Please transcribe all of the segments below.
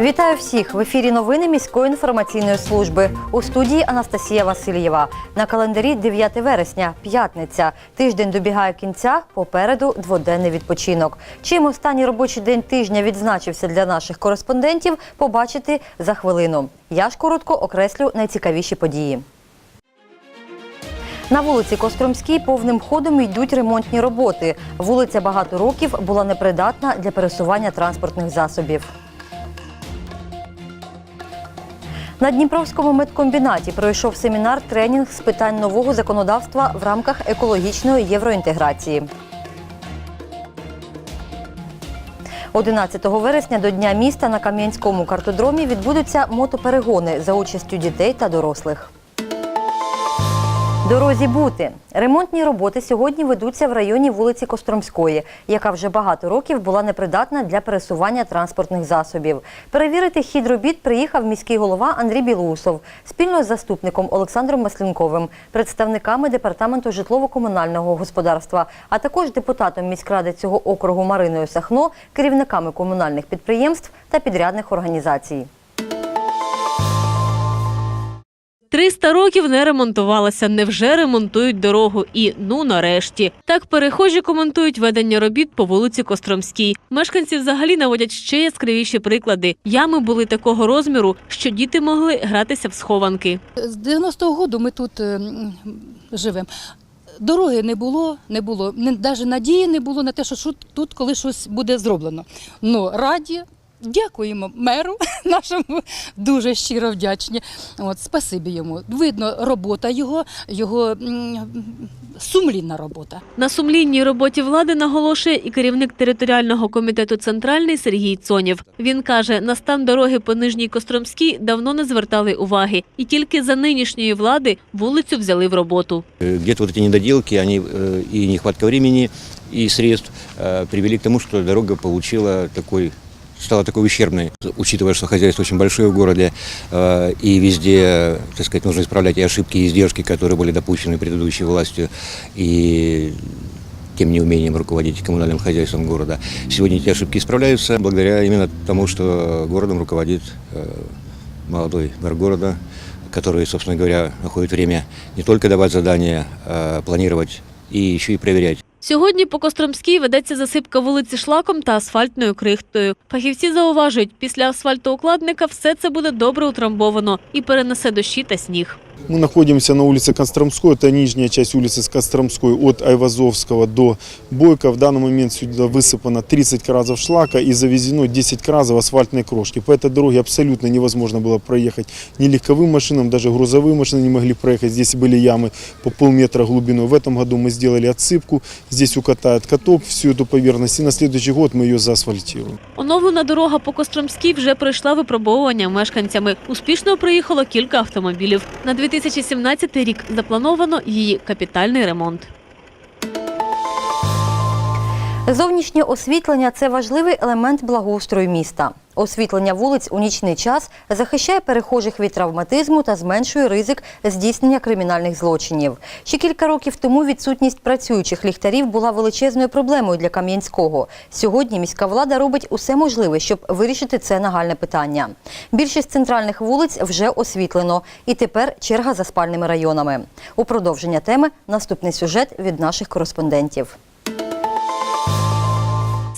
Вітаю всіх в ефірі новини міської інформаційної служби. У студії Анастасія Васильєва. На календарі 9 вересня, п'ятниця. Тиждень добігає кінця. Попереду дводенний відпочинок. Чим останній робочий день тижня відзначився для наших кореспондентів, побачити за хвилину. Я ж коротко окреслю найцікавіші події. На вулиці Костромській повним ходом йдуть ремонтні роботи. Вулиця багато років була непридатна для пересування транспортних засобів. На Дніпровському медкомбінаті пройшов семінар тренінг з питань нового законодавства в рамках екологічної євроінтеграції. 11 вересня до Дня міста на Кам'янському картодромі відбудуться мотоперегони за участю дітей та дорослих. Дорозі бути ремонтні роботи сьогодні ведуться в районі вулиці Костромської, яка вже багато років була непридатна для пересування транспортних засобів. Перевірити хід робіт приїхав міський голова Андрій Білоусов спільно з заступником Олександром Маслінковим, представниками департаменту житлово-комунального господарства, а також депутатом міськради цього округу Мариною Сахно, керівниками комунальних підприємств та підрядних організацій. 300 років не ремонтувалася. Невже ремонтують дорогу? І ну нарешті. Так перехожі коментують ведення робіт по вулиці Костромській. Мешканці взагалі наводять ще яскравіші приклади. Ями були такого розміру, що діти могли гратися в схованки. З 90-го року ми тут е, живемо. Дороги не було, не було. Навіть надії не було на те, що тут коли щось буде зроблено. Ну, раді, дякуємо меру нашому, дуже щиро вдячні. От, спасибі йому. Видно, робота його, його м, сумлінна робота. На сумлінній роботі влади наголошує і керівник територіального комітету Центральний Сергій Цонєв. Він каже, на стан дороги по Нижній Костромській давно не звертали уваги, і тільки за нинішньої влади вулицю взяли в роботу. Э, Где-то вот эти недоделки, они э, и нехватка времени, и средств э, привели к тому, что дорога получила такой стала такой ущербной, учитывая, что хозяйство очень большое в городе, э, и везде, так сказать, нужно исправлять и ошибки, и издержки, которые были допущены предыдущей властью, и тем неумением руководить коммунальным хозяйством города. Сегодня эти ошибки исправляются благодаря именно тому, что городом руководит э, молодой мэр города, который, собственно говоря, находит время не только давать задания, а планировать и еще и проверять. Сьогодні по Костромській ведеться засипка вулиці шлаком та асфальтною крихтою. Фахівці зауважують, після асфальтоукладника все це буде добре утрамбовано і перенесе дощі та сніг. Мы находимся на улице Костромской, это нижняя часть улицы с Костромской от Айвазовского до Бойко. В данный момент сюда высыпано 30 кразов шлака и завезено 10 кразов асфальтной крошки. По этой дороге абсолютно невозможно было проехать ни легковым машинам, даже грузовые машины не могли проехать. Здесь были ямы по полметра глубиной. В этом году мы сделали отсыпку, здесь укатает каток всю эту поверхность и на следующий год мы ее заасфальтируем. Оновлена дорога по Костромській вже пройшла випробовування мешканцями. Успішно проїхало кілька автомобілів. На 2017 рік заплановано її капітальний ремонт. Зовнішнє освітлення це важливий елемент благоустрою міста. Освітлення вулиць у нічний час захищає перехожих від травматизму та зменшує ризик здійснення кримінальних злочинів. Ще кілька років тому відсутність працюючих ліхтарів була величезною проблемою для Кам'янського. Сьогодні міська влада робить усе можливе, щоб вирішити це нагальне питання. Більшість центральних вулиць вже освітлено, і тепер черга за спальними районами. У продовження теми наступний сюжет від наших кореспондентів.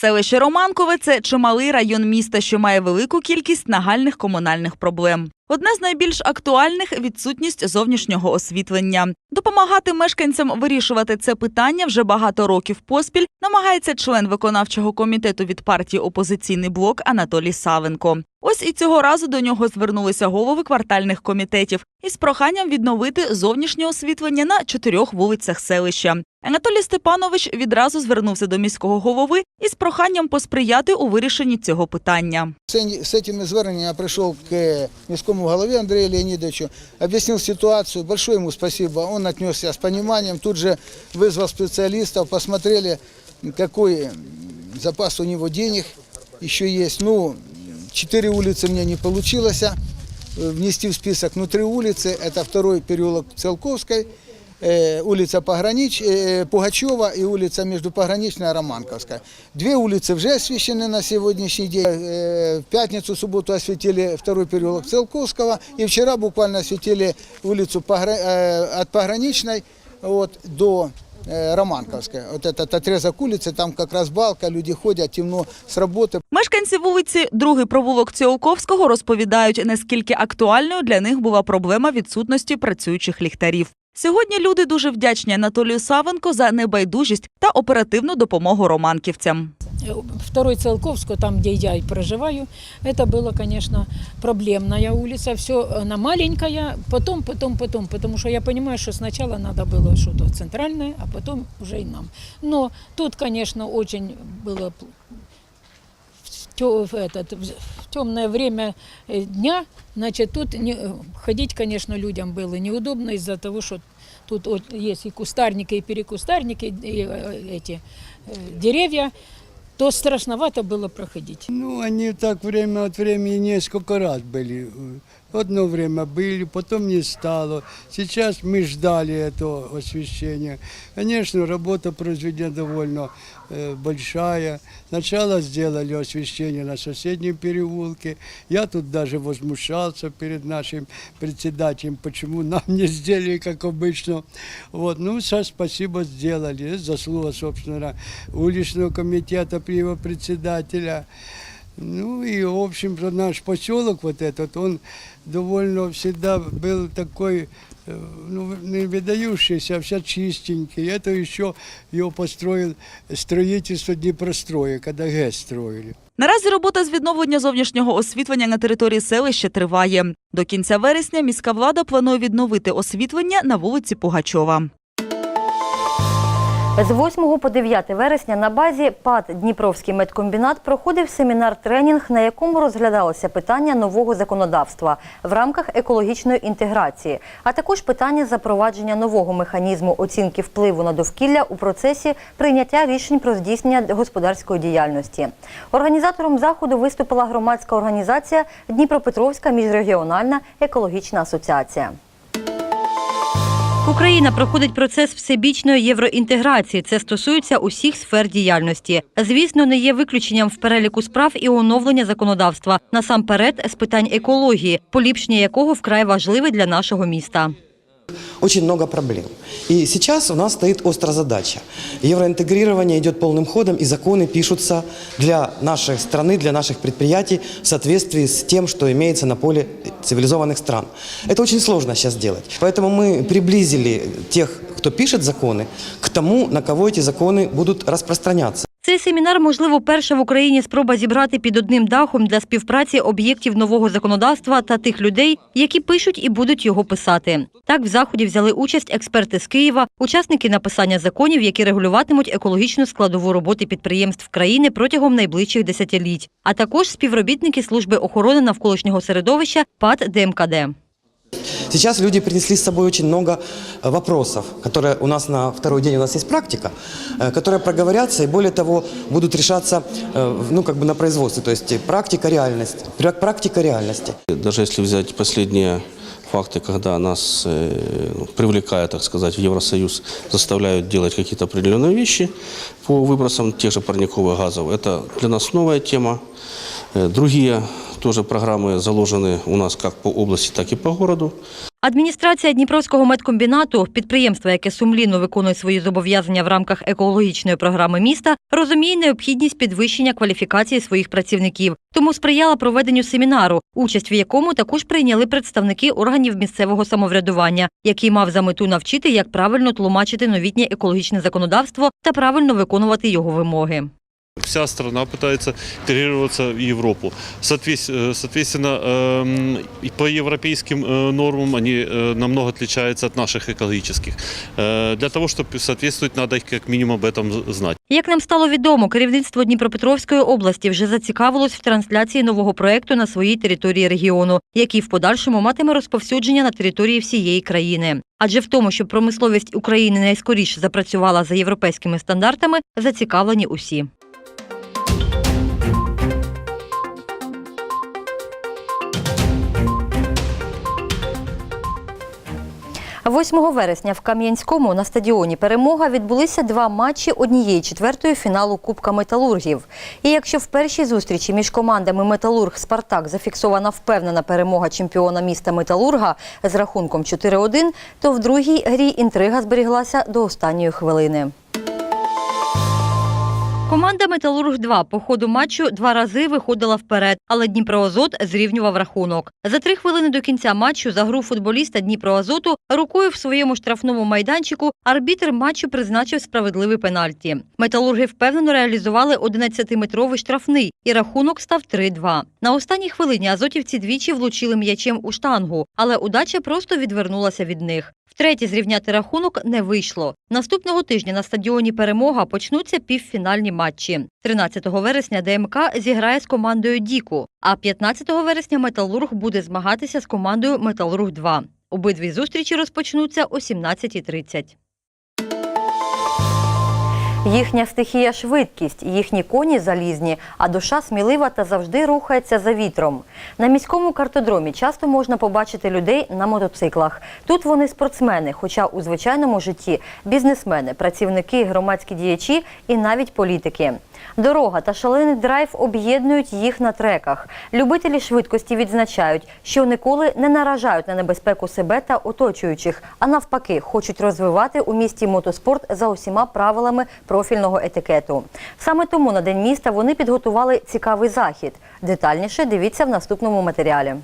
Селище Романкове це чималий район міста, що має велику кількість нагальних комунальних проблем. Одне з найбільш актуальних відсутність зовнішнього освітлення. Допомагати мешканцям вирішувати це питання вже багато років поспіль намагається член виконавчого комітету від партії Опозиційний блок Анатолій Савенко. Ось і цього разу до нього звернулися голови квартальних комітетів із проханням відновити зовнішнє освітлення на чотирьох вулицях селища. Анатолій Степанович відразу звернувся до міського голови із проханням посприяти у вирішенні цього питання. С с этими звернениями я пришел к э, міському голове Андрею Леонидовичу, объяснил ситуацию. Большое ему спасибо. Он отнесся с пониманием. Тут же вызвал специалистов, посмотрели, какой м, запас у него денег еще есть. Ну, четыре улицы мне не получилось э, внести в список, но три улицы. Это второй переулок Целковской, э, улица Погранич, э, Пугачева и улица между Пограничной и Романковской. Две улицы уже освещены на сегодняшний день. Э, В пятницу, субботу осветили второй переулок Целковского. И вчера буквально осветили улицу Погра- э, от Пограничной вот, до э, Романковской. Вот этот отрезок улицы, там как раз балка, люди ходят, темно с работы. Мешканці вулиці Другий провулок Ціолковського розповідають, наскільки актуальною для них була проблема відсутності працюючих ліхтарів. Сьогодні люди дуже вдячні Анатолію Савенко за небайдужість та оперативну допомогу романківцям. Второй Циолковскую, там, где я и проживаю, это было, конечно, проблемная улица. Все она маленькая, потом, потом, потом, потому что я понимаю, что сначала надо было что-то центральное, а потом уже и нам. Но тут, конечно, очень было п- в тё- в этот, в темное время э, дня, значит, тут не- э, ходить, конечно, людям было неудобно из-за того, что тут вот есть и кустарники, и перекустарники, и э, эти э, деревья, То страшновато было проходить. Ну, они так время от времени несколько раз были. Одно время были, потом не стало. Сейчас мы ждали этого освещения. Конечно, работа произведена довольно э, большая. Сначала сделали освещение на соседнем переулке. Я тут даже возмущался перед нашим председателем, почему нам не сделали, как обычно. Вот. Ну, сейчас спасибо сделали. Заслуга, собственно, уличного комитета при его председателя. Ну и, в общем-то, наш поселок вот этот, он довольно всегда был такой, э, ну, не выдающийся, а вся чистенький. Это еще его построил строительство Днепростроя, когда ГЭС строили. Наразі робота з відновлення зовнішнього освітлення на території селища триває. До кінця вересня міська влада планує відновити освітлення на вулиці Пугачова. З 8 по 9 вересня на базі ПАД Дніпровський медкомбінат проходив семінар-тренінг, на якому розглядалося питання нового законодавства в рамках екологічної інтеграції, а також питання запровадження нового механізму оцінки впливу на довкілля у процесі прийняття рішень про здійснення господарської діяльності. Організатором заходу виступила громадська організація Дніпропетровська міжрегіональна екологічна асоціація. Україна проходить процес всебічної євроінтеграції. Це стосується усіх сфер діяльності. Звісно, не є виключенням в переліку справ і оновлення законодавства насамперед з питань екології, поліпшення якого вкрай важливе для нашого міста. Очень много проблем. И сейчас у нас стоит острая задача. Евроинтегрирование идет полным ходом, и законы пишутся для нашей страны, для наших предприятий в соответствии с тем, что имеется на поле цивилизованных стран. Это очень сложно сейчас делать. Поэтому мы приблизили тех, кто пишет законы, к тому, на кого эти законы будут распространяться. Цей семінар, можливо, перша в Україні спроба зібрати під одним дахом для співпраці об'єктів нового законодавства та тих людей, які пишуть і будуть його писати. Так, в заході взяли участь експерти з Києва, учасники написання законів, які регулюватимуть екологічну складову роботи підприємств країни протягом найближчих десятиліть, а також співробітники служби охорони навколишнього середовища ПАД ДМКД. Сейчас люди принесли с собой очень много э, вопросов, которые у нас на второй день у нас есть практика, э, которые проговорятся и более того будут решаться э, в- ну, как бы на производстве, то есть э, практика реальность, пра- практика реальности. Даже если взять последние факты, когда нас э, привлекая, так сказать, в Евросоюз, заставляют делать какие-то определенные вещи по выбросам тех же парниковых газов, это для нас новая тема. Э, Другие тоже программы заложены у нас как по области, так и по городу. Адміністрація Дніпровського медкомбінату, підприємства, яке сумлінно виконує свої зобов'язання в рамках екологічної програми міста, розуміє необхідність підвищення кваліфікації своїх працівників, тому сприяла проведенню семінару, участь в якому також прийняли представники органів місцевого самоврядування, який мав за мету навчити, як правильно тлумачити новітнє екологічне законодавство та правильно виконувати його вимоги. Вся страна пытается интегрироваться в Европу. Соотвес- э, Соответственно, эм, и по европейским э, нормам они э, намного отличаются от наших экологических. Э, Для того, чтобы соответствовать, надо их как минимум об этом з- знать. Як нам стало відомо, керівництво Дніпропетровської області вже зацікавилось в трансляції нового проекту на своїй території регіону, який в подальшому матиме розповсюдження на території всієї країни. Адже в тому, щоб промисловість України найскоріше запрацювала за європейськими стандартами, зацікавлені усі. 8 вересня в Кам'янському на стадіоні Перемога відбулися два матчі однієї четвертої фіналу Кубка металургів. І якщо в першій зустрічі між командами Металург Спартак зафіксована впевнена перемога чемпіона міста Металурга з рахунком 4-1, то в другій грі інтрига зберіглася до останньої хвилини. Команда Металург 2 по ходу матчу два рази виходила вперед, але Дніпроазот зрівнював рахунок. За три хвилини до кінця матчу за гру футболіста Дніпроазоту рукою в своєму штрафному майданчику арбітр матчу призначив справедливий пенальті. Металурги впевнено реалізували 11-метровий штрафний, і рахунок став 3-2. На останній хвилині азотівці двічі влучили м'ячем у штангу, але удача просто відвернулася від них. Втретє зрівняти рахунок не вийшло. Наступного тижня на стадіоні Перемога почнуться півфінальні матчі. 13 вересня ДМК зіграє з командою Діку, а 15 вересня Металург буде змагатися з командою Металург 2 Обидві зустрічі розпочнуться о 17.30. Їхня стихія швидкість, їхні коні залізні, а душа смілива та завжди рухається за вітром. На міському картодромі часто можна побачити людей на мотоциклах. Тут вони спортсмени, хоча у звичайному житті бізнесмени, працівники, громадські діячі і навіть політики. Дорога та шалений драйв об'єднують їх на треках. Любителі швидкості відзначають, що ніколи не наражають на небезпеку себе та оточуючих, а навпаки, хочуть розвивати у місті мотоспорт за усіма правилами профільного етикету. Саме тому на день міста вони підготували цікавий захід. Детальніше дивіться в наступному матеріалі.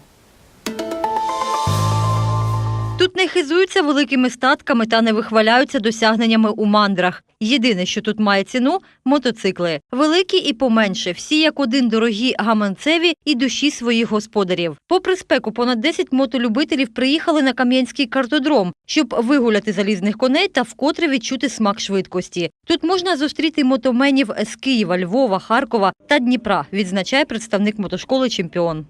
Тут не хизуються великими статками та не вихваляються досягненнями у мандрах. Єдине, що тут має ціну мотоцикли. Великі і поменше, всі як один дорогі гаманцеві і душі своїх господарів. Попри спеку, понад 10 мотолюбителів приїхали на Кам'янський картодром, щоб вигуляти залізних коней та вкотре відчути смак швидкості. Тут можна зустріти мотоменів з Києва, Львова, Харкова та Дніпра, відзначає представник мотошколи Чемпіон.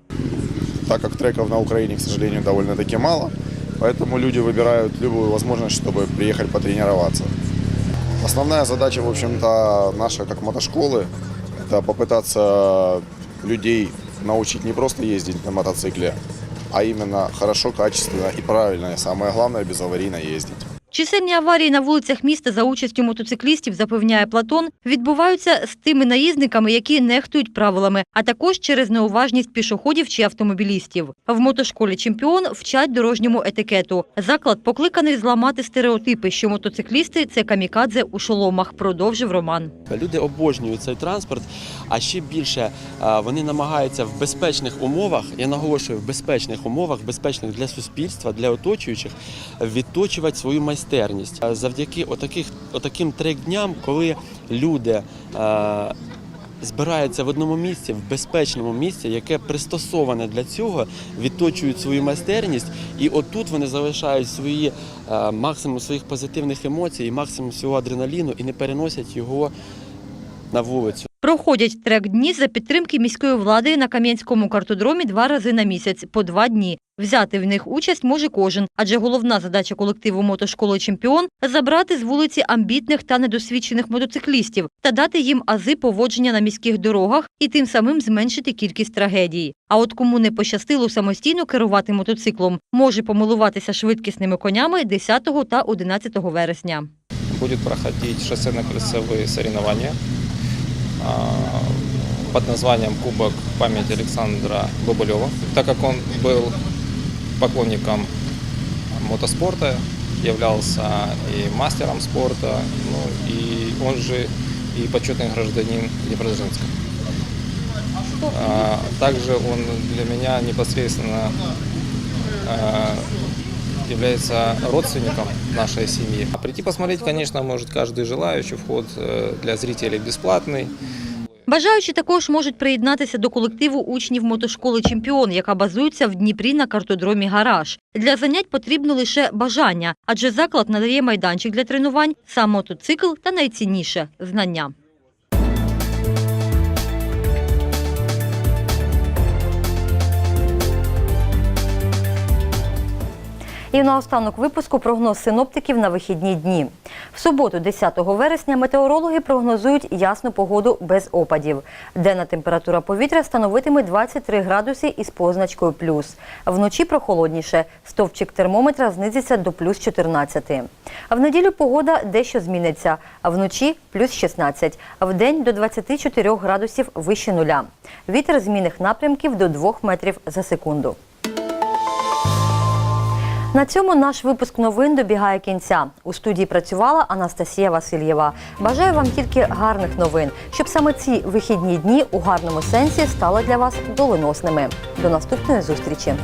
так как треков на Украине, к сожалению, довольно-таки мало, поэтому люди выбирают любую возможность, чтобы приехать потренироваться. Основная задача, в общем-то, наша как мотошколы, это попытаться людей научить не просто ездить на мотоцикле, а именно хорошо, качественно и правильно, и самое главное, безаварийно ездить. Чисельні аварії на вулицях міста за участю мотоциклістів, запевняє Платон, відбуваються з тими наїзниками, які нехтують правилами, а також через неуважність пішоходів чи автомобілістів. В мотошколі чемпіон вчать дорожньому етикету. Заклад покликаний зламати стереотипи, що мотоциклісти це камікадзе у шоломах. Продовжив Роман. Люди обожнюють цей транспорт, а ще більше вони намагаються в безпечних умовах, я наголошую, в безпечних умовах, безпечних для суспільства, для оточуючих, відточувати свою майстерність. А Завдяки отаких, отаким трьох дням, коли люди е, збираються в одному місці, в безпечному місці, яке пристосоване для цього, відточують свою майстерність, і отут вони залишають свої е, максимум своїх позитивних емоцій, максимум свого адреналіну і не переносять його на вулицю. Проходять трек-дні за підтримки міської влади на Кам'янському картодромі два рази на місяць по два дні. Взяти в них участь може кожен, адже головна задача колективу мотошколи Чемпіон забрати з вулиці амбітних та недосвідчених мотоциклістів та дати їм ази поводження на міських дорогах і тим самим зменшити кількість трагедій. А от кому не пощастило самостійно керувати мотоциклом, може помилуватися швидкісними конями 10 та 11 вересня. будет проходить шоссейно-кольцевые соревнования а, под названием Кубок памяти Александра Бабулева. Так как он был поклонником мотоспорта, являлся и мастером спорта, ну и он же и почетный гражданин Днепродзержинска. А, Также он для меня непосредственно а, является родственником нашей семьи. А прийти посмотреть, конечно, может каждый желающий. Вход э, для зрителей бесплатный. Бажаючі також можуть приєднатися до колективу учнів мотошколи Чемпіон, яка базується в Дніпрі на картодромі Гараж. Для занять потрібно лише бажання, адже заклад надає майданчик для тренувань, сам мотоцикл та найцінніше знання. І наостанок випуску прогноз синоптиків на вихідні дні. В суботу, 10 вересня, метеорологи прогнозують ясну погоду без опадів. Денна температура повітря становитиме 23 градуси із позначкою плюс. Вночі прохолодніше. Стовпчик термометра знизиться до плюс 14. А в неділю погода дещо зміниться. Вночі плюс 16, а в день до 24 градусів вище нуля. Вітер змінних напрямків до 2 метрів за секунду. На цьому наш випуск новин добігає кінця. У студії працювала Анастасія Васильєва. Бажаю вам тільки гарних новин, щоб саме ці вихідні дні у гарному сенсі стали для вас доленосними. До наступної зустрічі.